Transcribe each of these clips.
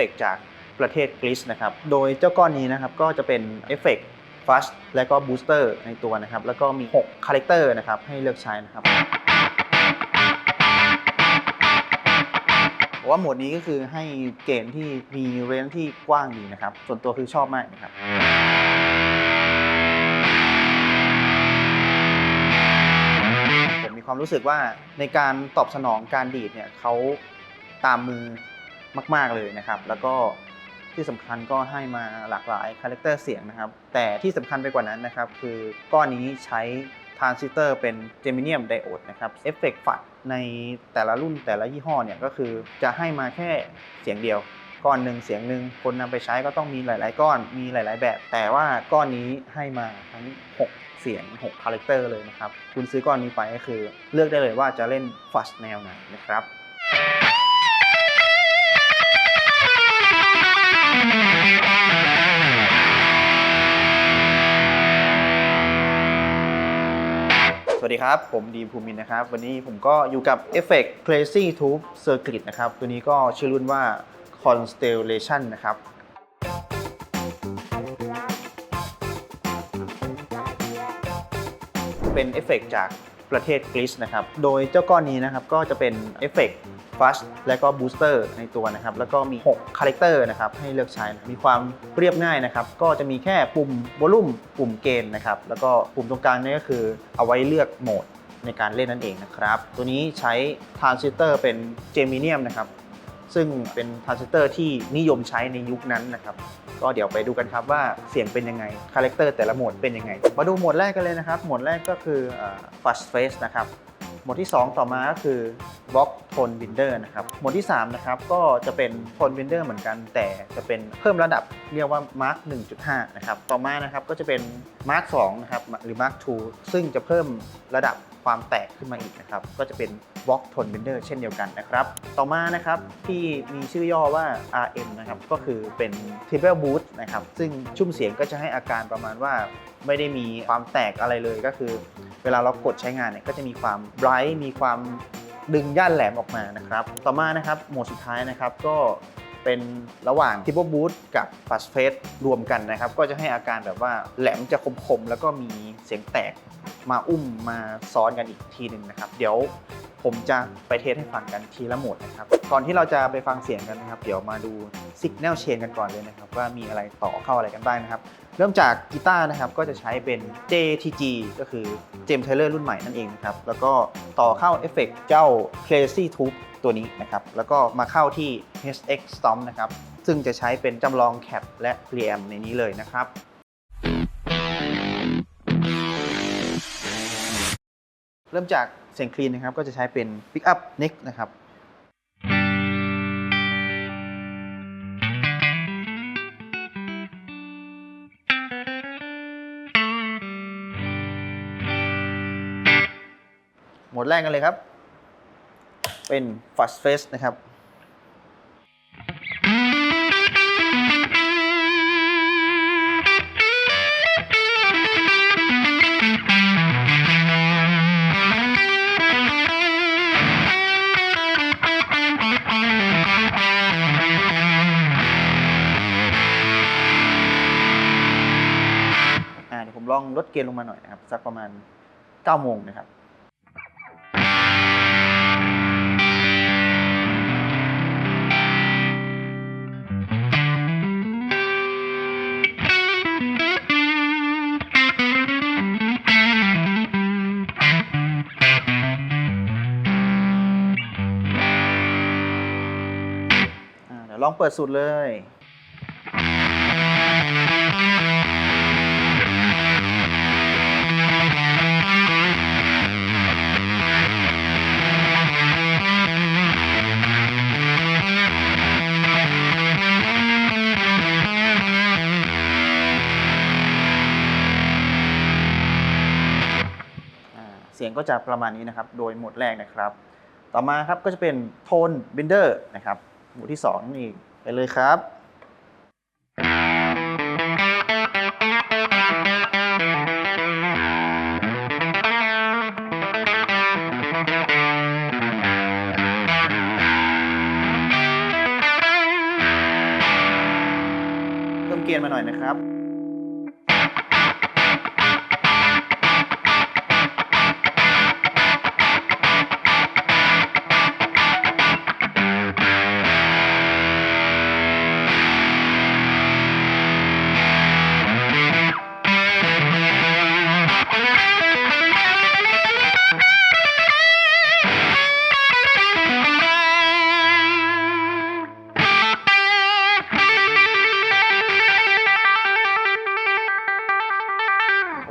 ฟกจากประเทศกรีซนะครับ โดยเจ้าก้อนนี้นะครับก็จะเป็นเอฟเฟกฟัสและก็บูสเตอร์ในตัวนะครับ แล้วก็มี 6 คาแรคเตอร์นะครับ ให้เลือกใช้นะครับว่าโหมดนี้ก็คือให้เกมที่มีเรนที่กว้างดีนะครับ ส่วนตัวคือชอบมากนะครับผมมีความรู้สึกว่าในการตอบสนองการดีดเนี่ยเขาตามมือ มาก ๆเลยนะครับ แล้วก็ที่สำคัญก็ให้มาหลากหลายคาแรคเตอร์เสียงนะครับ แต่ที่สำคัญไปกว่านั้นนะครับ คือก้อนนี้ใช้ทรานซิสเตอร์เป็นเจมิเนียมไดโอดนะครับเอฟเฟกต์ฝัดในแต่ละรุ่นแต่ละยี่ห้อเนี่ยก็คือจะให้มาแค่เสียงเดียว ก้อนหนึ่งเสียงหนึ่งคนนำไปใช้ก็ต้องมีหลาย ๆ ก้อนมีหลาย ๆ แบบ แต่ว่าก้อนนี้ให้มาทั้ง 6 เสียง6คาแรคเตอร์เลยนะครับ คุณซื้อก้อนนี้ไปก็คือ เลือกได้เลยว่าจะเล่นฟัชแนวไหนนะครับ สวัสดีครับ ผมดีภูมินนะครับ วันนี้ผมก็อยู่กับ Effect Crazy Tube Circuit นะครับ ตัวนี้ก็ชื่อรุ่นว่า Constellation นะครับ เป็นเอฟเฟกต์จากประเทศกรีซนะครับ โดยเจ้าก้อนนี้นะครับก็จะเป็นเอฟเฟกต์ ฟัชและก็บูสเตอร์ในตัวนะครับ แล้วก็มี 6 คาแรคเตอร์นะครับ ให้เลือกใช้นะมีความเรียบง่ายนะครับ ก็จะมีแค่ปุ่มวอลลุ่มปุ่มเกณฑ์นะครับ แล้วก็ปุ่มตรงกลางนี่ก็คือเอาไว้เลือกโหมดในการเล่นนั่นเองนะครับ ตัวนี้ใช้ทรานซิสเตอร์เป็นเจมิเนียมนะครับ ซึ่งเป็นทรานซิสเตอร์ที่นิยมใช้ในยุคนั้นนะครับ ก็เดี๋ยวไปดูกันครับว่าเสียงเป็นยังไง คาแรคเตอร์แต่ละโหมดเป็นยังไง มาดูโหมดแรกกันเลยนะครับ โหมดแรกก็คือ fast face นะครับ หมดที่ 2 ต่อมาก็คือ box tone binder นะครับหมดที่3นะครับก็จะเป็น tone binder เหมือนกัน แต่จะเป็นเพิ่มระดับเรียกว่า mark 1.5 นะครับ ต่อมานะครับก็จะเป็น mark 2นะครับหรือ mark 2ซึ่งจะเพิ่มระดับความแตกขึ้นมาอีกนะครับก็จะเป็น box tone binder เช่นเดียวกันนะครับ ต่อมานะครับที่มีชื่อย่อว่า RM นะครับก็คือเป็น triple boost นะครับซึ่งชุ่มเสียงก็จะให้อาการประมาณว่าไม่ได้มีความแตกอะไรเลยก็คือ เวลาเรากดใช้งานเนี่ยก็จะมีความไบรท์มีความดึงย่านแหลมออกมานะครับ ต่อมานะครับโหมดสุดท้ายนะครับก็เป็นระหว่าง Triple Boost กับ Fast Face รวมกันนะครับ ก็จะให้อาการแบบว่าแหลมจะคมๆ แล้วก็มีเสียงแตกมาอุ้มมาซ้อนกันอีกทีหนึ่งนะครับ เดี๋ยว ผมจะไปเทสให้ฟังกันทีละโหมดนะครับ ก่อนที่เราจะไปฟังเสียงกันนะครับ เดี๋ยวมาดู Signal Chain กันก่อนเลยนะครับ ว่ามีอะไรต่อเข้าอะไรกันบ้างนะครับ เริ่มจากกีตาร์นะครับก็จะใช้เป็น JTG ก็คือ James Taylor รุ่นใหม่นั่นเองนะครับ แล้วก็ต่อเข้าเอฟเฟกต์เจ้า Crazy Tube ตัวนี้นะครับ แล้วก็มาเข้าที่ HX Stomp นะครับ ซึ่งจะใช้เป็นจำลองแคปและ preamp ในนี้เลยนะครับ เริ่มจากเสียงคลีนนะครับ ก็จะใช้เป็น Pickup Neck นะครับหมดแรกกันเลยครับ เป็น Fast Face นะครับ ลองลดเกณฑ์ลงมาหน่อยนะครับสักประมาณ9โมงนะครับเดี๋ยวลองเปิดสูตรเลย สียงก็จะประมาณนี้นะครับ โดยโหมดแรกนะครับ ต่อมาครับก็จะเป็นโทนบินเดอร์นะครับ หมวดที่2นี่ไปเลยครับอกณฑ์มาหน่อยนะครับ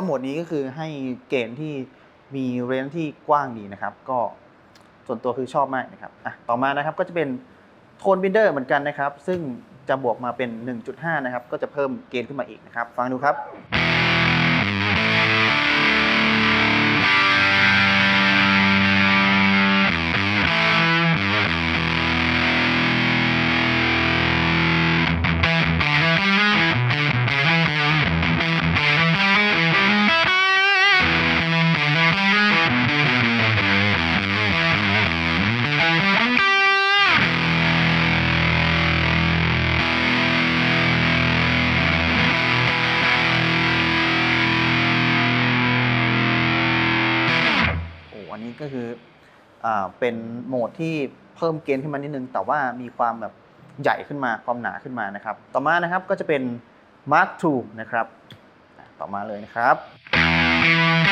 ว่าหมดนี้ก็คือให้เกณฑ์ที่มีเรนจ์ที่กว้างดีนะครับ ก็ส่วนตัวคือชอบมากนะครับอะต่อมานะครับก็จะเป็นโทนบินเดอร์เหมือนกันนะครับ ซึ่งจะบวกมาเป็น 1.5 นะครับ ก็จะเพิ่มเกณฑ์ขึ้นมาอีกนะครับ ฟังดูครับ เป็นโหมดที่เพิ่มเกณฑ์ขึ้นมานิดนึง แต่ว่ามีความแบบใหญ่ขึ้นมาความหนาขึ้นมานะครับ ต่อมานะครับก็จะเป็น Mark II นะครับ ต่อมาเลยนะครับ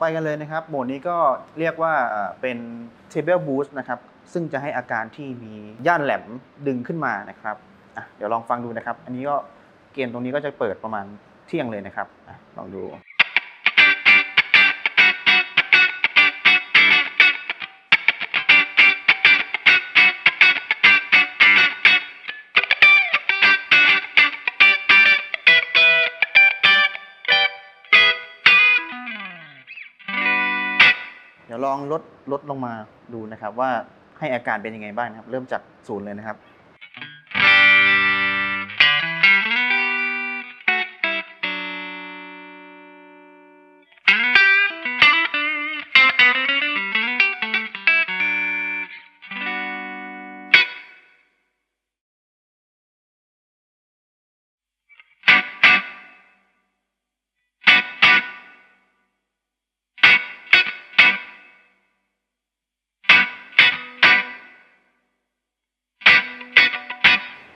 ไปกันเลยนะครับ โหมดนี้ก็เรียกว่าเป็น Table Boost นะครับ ซึ่งจะให้อาการที่มีย่านแหลมดึงขึ้นมานะครับเดี๋ยวลองฟังดูนะครับ อันนี้ก็เกณฑ์ตรงนี้ก็จะเปิดประมาณเที่ยงเลยนะครับอลองดู ดี๋ยวลองลดลดลงมาดูนะครับว่าให้อาการเป็นยังไงบ้างนะครับ เริ่มจากศูนย์เลยนะครับ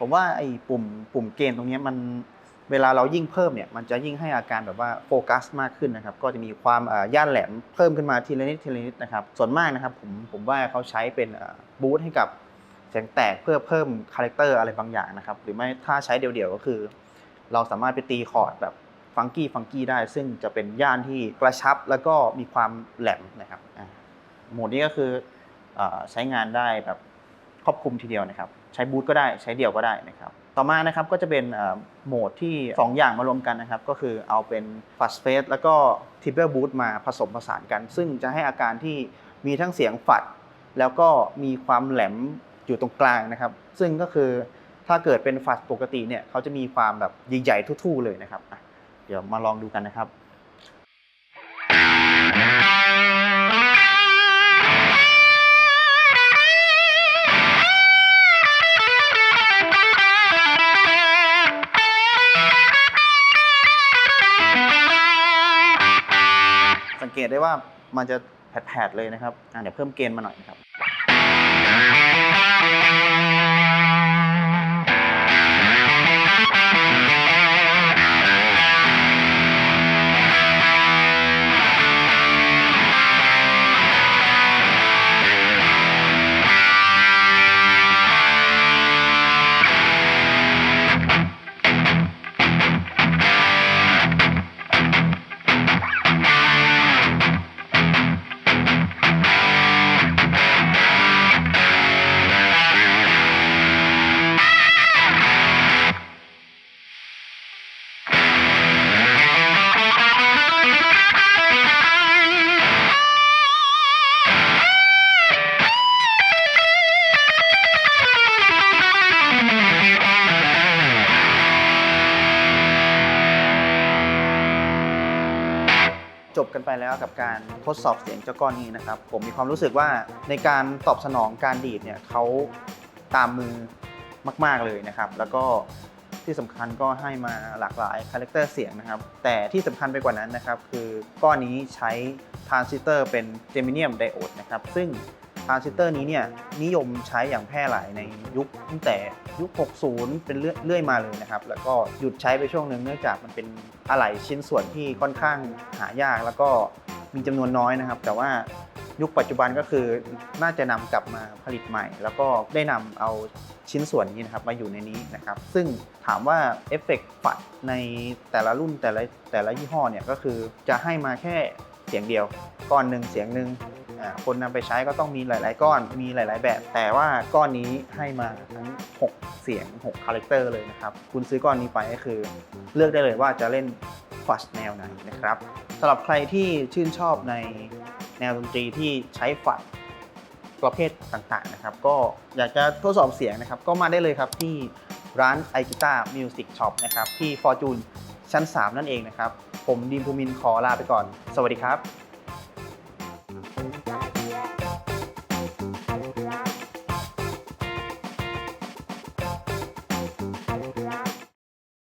ผมว่าไอ้ปุ่มปุ่มเกณฑ์ตรงนี้มันเวลาเรายิ่งเพิ่มเนี่ยมันจะยิ่งให้อาการแบบว่าโฟกัสมากขึ้นนะครับก็จะมีความย่านแหลมเพิ่มขึ้นมาทีละนิดทีละนิดนะครับส่วนมากนะครับผมผมว่าเขาใช้เป็นบูทให้กับเสียงแตกเพื่อเพิ่มคาแรคเตอร์อะไรบางอย่างนะครับหรือไม่ถ้าใช้เดี่ยวๆก็คือ เราสามารถไปตีคอร์ดแบบฟังกี้ฟังกี้ได้ ซึ่งจะเป็นย่านที่กระชับแล้วก็มีความแหลมนะครับโหมดนี้ก็คือใช้งานได้แบบ ครอบคลุมทีเดียวนะครับ ใช้บูทก็ได้ใช้เดี่ยวก็ได้นะครับ ต่อมานะครับก็จะเป็นโหมดที่ 2 อย่างมารวมกันนะครับ ก็คือเอาเป็น fast face แล้วก็ triple boot มาผสมผสานกัน ซึ่งจะให้อาการที่มีทั้งเสียงฝัด แล้วก็มีความแหลมอยู่ตรงกลางนะครับ ซึ่งก็คือถ้าเกิดเป็นฝัดปกติเนี่ยเขาจะมีความแบบใหญ่ๆทุ่ๆเลยนะครับ เดี๋ยวมาลองดูกันนะครับ ตได้ว่ามันจะแผดๆเลยนะครับเดี๋ยวเพิ่มเกณฑ์มาหน่อยนะครับ บกันไปแล้วกับการทดสอบเสียงเจ้าก้อนนี้นะครับ ผมมีความรู้สึกว่าในการตอบสนองการดีดเนี่ยเขาตามมือมาก ๆเลยนะครับ แล้วก็ที่สำคัญก็ให้มาหลากหลายคาแรคเตอร์เสียงนะครับ แต่ที่สำคัญไปกว่านั้นนะครับ คือก้อนนี้ใช้ทรานซิสเตอร์เป็นเจมิเนียมไดโอดนะครับ ซึ่ง ทรานซิสเตอร์นี้เนี่ยนิยมใช้อย่างแพร่หลายในยุคตั้งแต่ยุค 60 เป็นเรื่อยมาเลยนะครับ แล้วก็หยุดใช้ไปช่วงหนึ่งเนื่องจากมันเป็นอะไหล่ชิ้นส่วนที่ค่อนข้างหายากแล้วก็มีจำนวนน้อยนะครับ แต่ว่ายุคปัจจุบันก็คือน่าจะนำกลับมาผลิตใหม่ แล้วก็ได้นำเอาชิ้นส่วนนี้นะครับมาอยู่ในนี้นะครับ ซึ่งถามว่าเอฟเฟกต์ฝัดในแต่ละรุ่นแต่ละแต่ละยี่ห้อเนี่ยก็คือจะให้มาแค่เสียงเดียวก้อนหนึ่งเสียงหนึ่ง คนนำไปใช้ก็ต้องมีหลาย ๆ ก้อนมีหลาย ๆ แบบ แต่ว่าก้อนนี้ให้มาทั้ง 6 เสียง6คาแรคเตอร์เลยนะครับ คุณซื้อก้อนนี้ไปก็คือ เลือกได้เลยว่าจะเล่นฟัชแนวไหนนะครับสำหรับใครที่ชื่นชอบในแนวดนตรีที่ใช้ฝัดประเภทต่างๆนะครับ ก็อยากจะทดสอบเสียงนะครับ ก็มาได้เลยครับที่ร้าน i g u i t a r Music Shop นะครับ ที่ Fortune ชั้น 3 นั่นเองนะครับ ผมดีมภูมินทร์ขอลาไปก่อน สวัสดีครับ